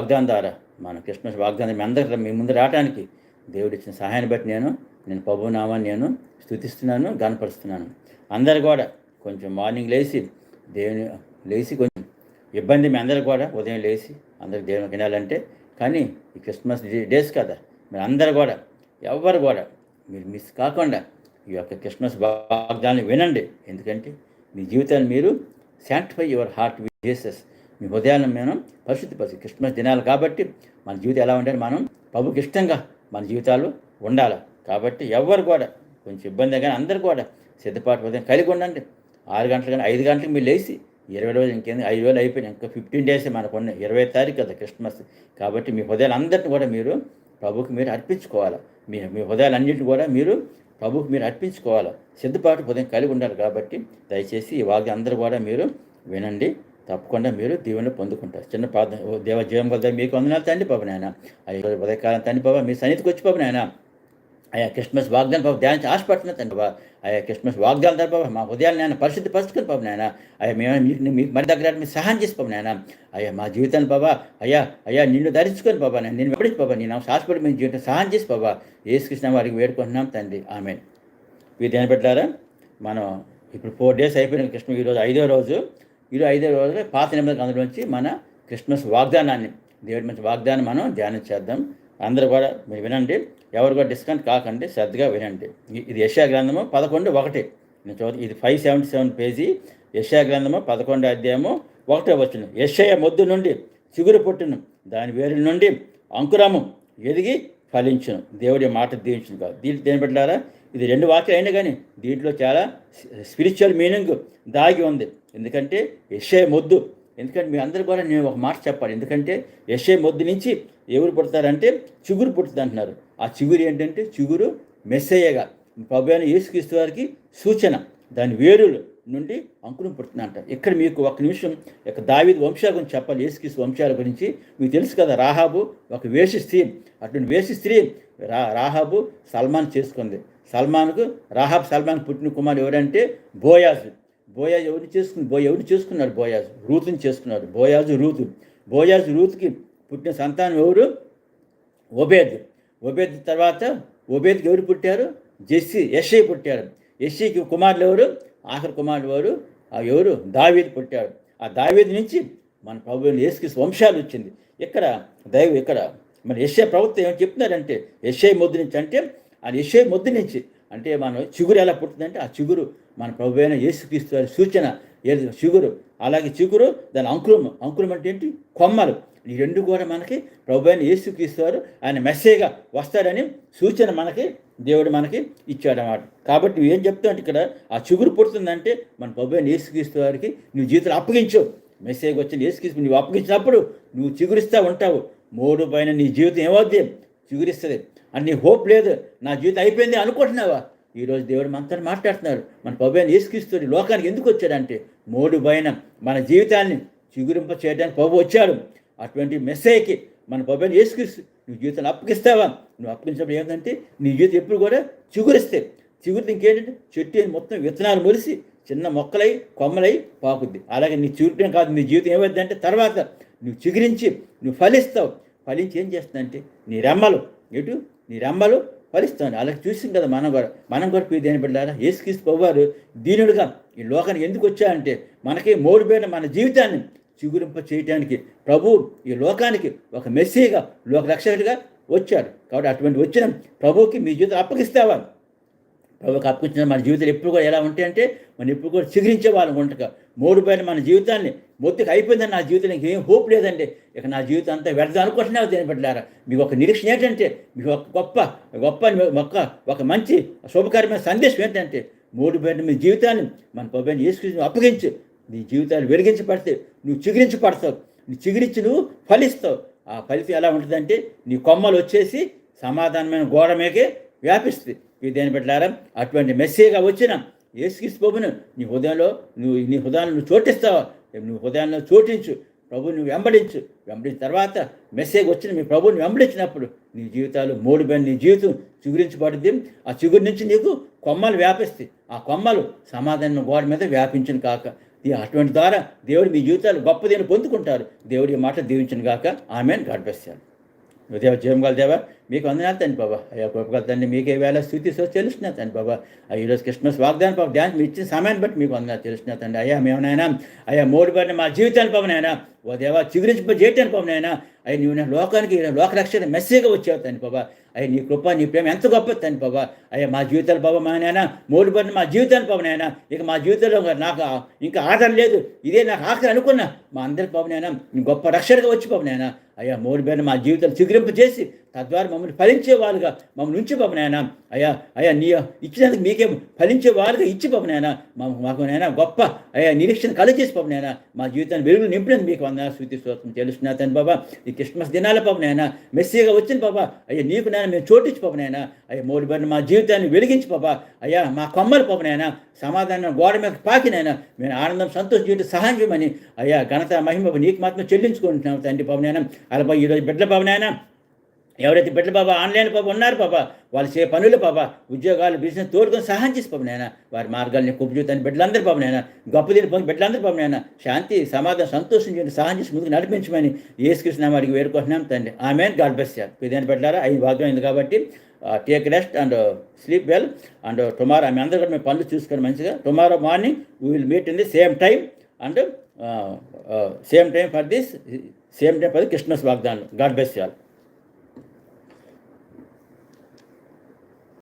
వాగ్దానం ద్వారా మన క్రిస్మస్ వాగ్దానం మీ అందరి మీ ముందు రావడానికి దేవుడు ఇచ్చిన సహాయాన్ని బట్టి నేను నేను ప్రభు నేను స్థుతిస్తున్నాను గనపరుస్తున్నాను అందరు కూడా కొంచెం మార్నింగ్ లేచి దేవుని లేచి కొంచెం ఇబ్బంది మీ అందరు కూడా ఉదయం లేచి అందరికి దేవుని వినాలంటే కానీ ఈ క్రిస్మస్ డే- డేస్ కదా మీరు అందరు కూడా ఎవ్వరు కూడా మీరు మిస్ కాకుండా ఈ యొక్క క్రిస్మస్ వాగ్దానాన్ని వినండి. ఎందుకంటే మీ జీవితాన్ని మీరు sanctify your heart with Jesus మీ హృదయాలను మనం పరిశుద్ధిపరిచి క్రిస్మస్ దినాలు కాబట్టి మన జీవితం ఎలా ఉండాలి మనం ప్రభుకి ఇష్టంగా మన జీవితాలు ఉండాలి. కాబట్టి ఎవరు కూడా కొంచెం ఇబ్బంది కానీ అందరు కూడా సిద్ధపాటు ఉదయం కలిగి ఉండండి. ఆరు గంటలు కానీ ఐదు గంటలకు మీరు లేచి ఇరవై రోజులు ఇంకేంది ఐదు వేలు అయిపోయినాయి. ఇంకా ఫిఫ్టీన్ డేస్ మనకు ఉన్నాయి. ఇరవై తారీఖు కదా క్రిస్మస్. కాబట్టి మీ హృదయాలు అందరిని కూడా మీరు ప్రభుకి మీరు అర్పించుకోవాలి. మీ మీ హృదయాలన్నింటిని కూడా మీరు ప్రభుకి మీరు అర్పించుకోవాలి. సిద్ధపాటు ఉదయం కలిగి ఉండాలి కాబట్టి దయచేసి ఈ వాగ్దానం అందరూ కూడా మీరు వినండి. తప్పకుండా మీరు దీవెనలు పొందుకుంటారు. చిన్న ప్రార్థన దేవ జీవం కొద్ది మీకు వందనాలు తండ్రి బాబు నాయన. అయ్యో ఉదయకాలం తండ్రి బాబా మీ సన్నిధికి వచ్చి బాబు నాయన. అయ్యా క్రిస్మస్ వాగ్దానం బాబు ధ్యానించి ఆశపడుతున్నా తండ్రి బాబా ఆయా క్రిస్మస్ వాగ్దానం తండ్రి బాబా మా ఉదయాలు నేను పరిస్థితి పరుచుకుని బాబు నాయన. అయ్యా మేము మీకు మీకు మరి దగ్గర మీరు సహాయం చేసి బాబు నాయన. అయ్యా మా జీవితాన్ని బాబా అయ్యా అయ్యా నిన్ను ధరించుకొని బాబా నేను నేను వెంబడించి బాబా నేను ఆశపడి మీ జీవితం సహాయం చేసి బాబా ఏసుకృష్ణ వారికి వేడుకుంటున్నాం తండ్రి. ఆమె మీరు ధ్యాన పెట్టారా మనం ఇప్పుడు ఫోర్ డేస్ అయిపోయిన కృష్ణ ఈరోజు ఐదో రోజు. ఈరోజు ఐదో రోజు పాత నిబంధన అందులోంచి మన క్రిస్మస్ వాగ్దానాన్ని దేవుడి మంచి వాగ్దానం మనం ధ్యానం చేద్దాం. అందరూ కూడా మీరు వినండి. ఎవరు కూడా డిస్కౌంట్ కాకండి శ్రద్ధగా వినండి. ఇది యశా గ్రంథము పదకొండు ఒకటి. నేను చదువు ఇది ఫైవ్ సెవెంటీ సెవెన్ పేజీ. యశా గ్రంథము పదకొండు అధ్యాయము ఒకటే వచ్చిన యశయ మొద్దు నుండి చిగురు పుట్టును దాని వేరు నుండి అంకురము ఎదిగి ఫలించును. దేవుడి మాట దీవించును కాదు. దీంట్లో దేని పెట్టారా ఇది రెండు వాక్యాలు అయినా కానీ దీంట్లో చాలా స్పిరిచువల్ మీనింగ్ దాగి ఉంది. ఎందుకంటే యశే మొద్దు. ఎందుకంటే మీ అందరు కూడా నేను ఒక మాట చెప్పాలి. ఎందుకంటే యశే మొద్దు నుంచి ఎవరు పుడతారంటే చిగురు పుడుతుంది అంటున్నారు. ఆ చిగురు ఏంటంటే చిగురు మెస్సయ్యగా. ప్రభు అయిన యేసుక్రీస్తు వారికి సూచన. దాని వేరులు నుండి అంకురం పుడుతుందంట ఇక్కడ మీకు ఒక నిమిషం ఇక దావిద వంశాల గురించి చెప్పాలి. యేసుక్రీస్తు వంశాల గురించి మీకు తెలుసు కదా రాహాబు ఒక వేషి స్త్రీ. అటువంటి వేషి స్త్రీ రా రాహాబు సల్మాన్ చేసుకుంది. సల్మాన్కు రాహాబ్ సల్మాన్ పుట్టిన కుమారుడు ఎవరంటే బోయాజు. బోయా ఎవరిని చేసుకుని బో ఎవరిని చేసుకున్నాడు బోయాజ్? రూతుని చేసుకున్నాడు. బోయాజు రూతు. బోయాజు రూతుకి పుట్టిన సంతానం ఎవరు? ఒబేద్ ఒబేద్ తర్వాత ఒబేద్కి ఎవరు పుట్టారు? జెస్సీ ఎస్ఐ పుట్టారు. యషయ్కి కుమారులు ఎవరు? ఆఖరి కుమారులు ఎవరు? ఆ ఎవరు? దావీద్ పుట్టాడు. ఆ దావీద్ నుంచి మన ప్రభు యేసుక్రీస్తు వంశాలు వచ్చింది. ఇక్కడ దైవం ఇక్కడ మన ఎస్ఐ ప్రభుత్వం ఏమని చెప్తున్నారంటే యశ్ఐ ముద్దు నుంచి అంటే ఆ యశ్ఐ ముద్దు నుంచి అంటే మన చిగురు ఎలా పుట్టిందంటే ఆ చిగురు మన ప్రభు అయిన యేసుక్రీస్తు వారి సూచన ఏది? చిగురు. అలాగే చిగురు దాని అంకురం అంకురం అంటే ఏంటి? కొమ్మలు. ఈ రెండు కూడా మనకి ప్రభు అయిన యేసుక్రీస్తు వారు ఆయన మెస్సేగా వస్తాడని సూచన మనకి దేవుడు మనకి ఇచ్చాడన్నమాట. కాబట్టి నువ్వు ఏం చెప్తావు ఇక్కడ ఆ చిగురు పుడుతుందంటే మన ప్రభు అయిన యేసుక్రీస్తు వారికి నువ్వు జీవితం అప్పగించు. మెసేజ్ వచ్చిన యేసుక్రీస్తు నువ్వు అప్పగించినప్పుడు నువ్వు చిగురిస్తూ ఉంటావు. మూడు పైన నీ జీవితం ఏమవుద్ది? చిగురిస్తుంది. అని నీ హోప్ లేదు. నా జీవితం అయిపోయింది అనుకుంటున్నావా? ఈరోజు దేవుడు మనతో మాట్లాడుతున్నారు. మన పవ్యాన్ని యేసుక్రీస్తు లోకానికి ఎందుకు వచ్చాడంటే మూడు పైన మన జీవితాన్ని చిగురింప చేయడానికి పవ్వు వచ్చాడు. అటువంటి మెస్సేజ్కి మన పవ్యాన్ని ఏసుకిస్తు నువ్వు జీవితాన్ని అప్పగిస్తావా? నువ్వు అప్పగించినప్పుడు ఏంటంటే నీ జీవితం ఎప్పుడు కూడా చిగురిస్తే. చిగురితే ఇంకేంటంటే చెట్టు మొత్తం విత్తనాలు మొలిసి చిన్న మొక్కలై కొమ్మలై పాకుద్ది. అలాగే నీ చిగురిటం కాదు నీ జీవితం ఏమైంది అంటే తర్వాత నువ్వు చిగురించి నువ్వు ఫలిస్తావు. ఫలించి ఏం చేస్తుందంటే నీ రెమ్మలు. ఎటు? నీ రెమ్మలు ఫలిస్తుంది వాళ్ళకి చూసింది కదా మనం కూడా మనం కూడా ప్రియ దేని బిడ్డారా ఏసుక్రీస్తు ప్రభువారు దీనుడుగా ఈ లోకానికి ఎందుకు వచ్చాయంటే మనకి మోడు పేరు మన జీవితాన్ని చిగురింప చేయటానికి ప్రభు ఈ లోకానికి ఒక మెస్సీగా లోక రక్షకుడిగా వచ్చాడు. కాబట్టి అటువంటి వచ్చిన ప్రభువుకి మీ జీవితం అప్పగిస్తావా? ప్రభుకి అప్పగించిన మన జీవితాలు ఎప్పుడు కూడా ఎలా ఉంటాయంటే మనం ఎప్పుడు కూడా చిగురించే వాళ్ళం ఉండక మూడు పైన మన జీవితాన్ని మొత్తుకు అయిపోయిందని నా జీవితం ఏం హోప్ లేదండి ఇక నా జీవితం అంతా వ్యర్థం అనుకుంటున్నావు దేని పెట్టారా మీకు ఒక నిరీక్షణ ఏంటంటే మీకు ఒక గొప్ప గొప్ప ఒక ఒక మంచి శుభకరమైన సందేశం ఏంటంటే మూడు పేరు మీ జీవితాన్ని మన ప్రభుత్వం చేసుకుని అప్పగించు నీ జీవితాన్ని వెలిగించి పడితే నువ్వు చిగురించి పడతావు నువ్వు చిగురించి నువ్వు ఫలిస్తావు. ఆ ఫలితం ఎలా ఉంటుందంటే నీ కొమ్మలు వచ్చేసి సమాధానమైన గోడ మీకే వ్యాపిస్తుంది ఇది దేని పెట్టారా అటువంటి మెస్సేగా వచ్చిన యేసుక్రీస్తు ప్రభును నీ హృదయంలో నువ్వు నీ హృదయాన్ని నువ్వు చోటిస్తావా? నువ్వు హృదయాల్లో చోటించు ప్రభు నువ్వు వెంబడించు. వెంబడించిన తర్వాత మెసేజ్ వచ్చిన మీ ప్రభుని వెంబడించినప్పుడు నీ జీవితాలు మూడు బెన్ నీ జీవితం చిగురించబడుద్ది. ఆ చిగురు నుంచి నీకు కొమ్మలు వ్యాపిస్తాయి. ఆ కొమ్మలు సమాధానం గోడ మీద వ్యాపించిన కాక ఈ అటువంటి ద్వారా దేవుడు మీ జీవితాలు గొప్పదైన పొందుకుంటారు దేవుడి మాట దీవించిన కాక ఆమెను. గడిపేస్తాడు బ్లెస్ యూ. జీవం దేవా మీకు వందనాలు తండ్రి బాబా. అయ్యా కృపగల తండ్రి మీకు వేళ స్థితి సో తెలుస్తున్నా తండ్రి బాబా. అయ్యా ఈరోజు క్రిస్మస్ వాగ్దానం బాబు డ్యాన్స్ మీరు ఇచ్చిన సమయాన్ని బట్టి మీకు వందనాలు తెలుస్తున్నా తండ్రి. అయ్యా మేమనైనా అయ్యా మూడు పడిన మా జీవితాన్ని పాపనైనా ఓ దేవా చిగురించి చేయటానికి పాపనైనా అయ్యా నీవు నా లోకానికి లోక రక్షణ మెస్సేగా వచ్చావు తండ్రి బాబా. అయ్యా నీ కృప నీ ప్రేమ ఎంత గొప్ప తండ్రి బాబా. అయ్యా మా జీవితాలు బాబా మా నాయన మూడు పడిన మా జీవితాన్ని పాపనైనా ఇక మా జీవితంలో నాకు ఇంకా ఆధారం లేదు. ఇదే నాకు ఆఖరి అనుకున్నా మా అందరి పాపనైనా నీ గొప్ప రక్షణగా వచ్చి పాపనైనా అయ్యా మూడు మా జీవితాలు చిగురింపు చేసి తద్వారా మమ్మల్ని ఫలించే వాళ్ళుగా మమ్మల్ని ఉంచి బాబు అయ్యా అయ్యా నీ ఇచ్చినందుకు మీకే ఫలించే ఇచ్చి బాబు మా- మాకు నాయన గొప్ప అయ్యా నిరీక్షణ కలిగేసి బాబు మా జీవితాన్ని వెలుగులు నింపినందుకు మీకు వంద శృతి స్తోత్రం తెలుస్తున్నా తను బాబా. ఈ క్రిస్మస్ దినాల పాప నాయన మెస్సీగా వచ్చిన బాబా. అయ్యా నీకు నాయన మేము చోటించి పాప నాయన. అయ్యా మూడు బారిన మా జీవితాన్ని వెలిగించి బాబా. అయ్యా మా కొమ్మలు పాప సమాధానం గోడ మీద పాకినైనా మేము ఆనందం సంతోషం జీవితం సహాయం చేయమని అయ్యా ఘనత మహిమ నీకు మాత్రం చెల్లించుకుంటున్నాం తండ్రి నాయన. అలా ఈరోజు బిడ్డల పవనైనా ఎవరైతే బిడ్డల బాబా ఆన్లైన్ పాప ఉన్నారు పాప వాళ్ళు చే పనులు పాప ఉద్యోగాలు బిజినెస్ తోడుకొని సహాయం చేసి పాపనైనా వారి మార్గాల్ని కుప్పజూతాన్ని బిడ్డలందరూ పాప నాయన గొప్ప దీని పొంది బిడ్డలందరూ నాయన శాంతి సమాధానం సంతోషం చేయండి సహాయం చేసి ముందుకు నడిపించమని ఏసుకృష్ణ వాడికి వేడుకుంటున్నాం తండ్రి. ఆమె గాడ్ బెస్ట్ ఇదేని పెట్టారా ఐదు భాగం అయింది కాబట్టి take rest and sleep well and tomorrow ఆమె అందరూ కూడా మేము పనులు చూసుకొని మంచిగా tomorrow morning we will meet in the same time and same time for this same time అది కృష్ణస్ వాగ్దానం. God best y'all